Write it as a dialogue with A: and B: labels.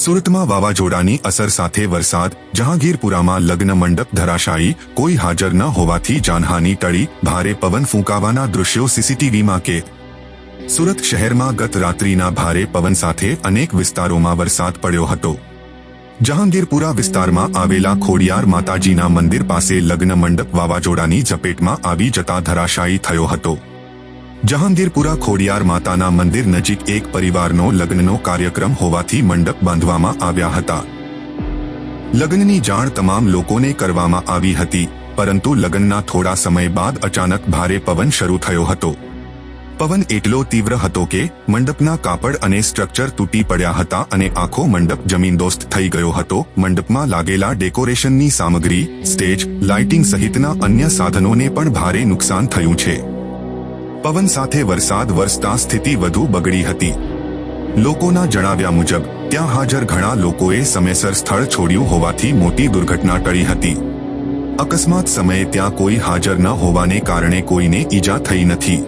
A: સુરતમાં વાવાઝોડાની અસર સાથે વરસાદ, જહાંગીરપુરામાં લગ્ન મંડપ ધરાશાયી, કોઈ હાજર ન હોવાથી જાનહાની ટળી, ભારે પવન ફૂંકાવાના દૃશ્યો સીસીટીવીમાં કે. સુરત શહેરમાં ગત રાત્રિના ભારે પવન સાથે અનેક વિસ્તારોમાં વરસાદ પડ્યો હતો. જહાંગીરપુરા વિસ્તારમાં આવેલા ખોડિયાર માતાજીના મંદિર પાસે લગ્ન મંડપ વાવાઝોડાની ઝપેટમાં આવી જતા ધરાશાયી થયો હતો. જહાંગીરપુરા ખોડિયાર માતાના મંદિર નજીક એક પરિવારનો લગ્નનો કાર્યક્રમ હોવાથી મંડપ બાંધવામાં આવ્યા હતા. લગ્નની જાણ તમામ લોકોને કરવામાં આવી હતી, પરંતુ લગ્નના થોડા સમય બાદ અચાનક ભારે પવન શરૂ થયો હતો. પવન એટલો તીવ્ર હતો કે મંડપના કાપડ અને સ્ટ્રક્ચર તૂટી પડ્યા હતા અને આખો મંડપ જમીનદોસ્ત થઈ ગયો હતો. મંડપમાં લાગેલા ડેકોરેશનની સામગ્રી, સ્ટેજ, લાઇટિંગ સહિતના અન્ય સાધનોને પણ ભારે નુકસાન થયું છે. પવન સાથે વરસાદ વરસતા સ્થિતિ વધુ બગડી હતી. લોકોના જણાવ્યા મુજબ, ત્યાં હાજર ઘણા લોકોએ સમયસર સ્થળ છોડ્યું હોવાથી મોટી દુર્ઘટના ટળી હતી. અકસ્માત સમયે ત્યાં કોઈ હાજર ન હોવાને કારણે કોઈને ઈજા થઈ નથી.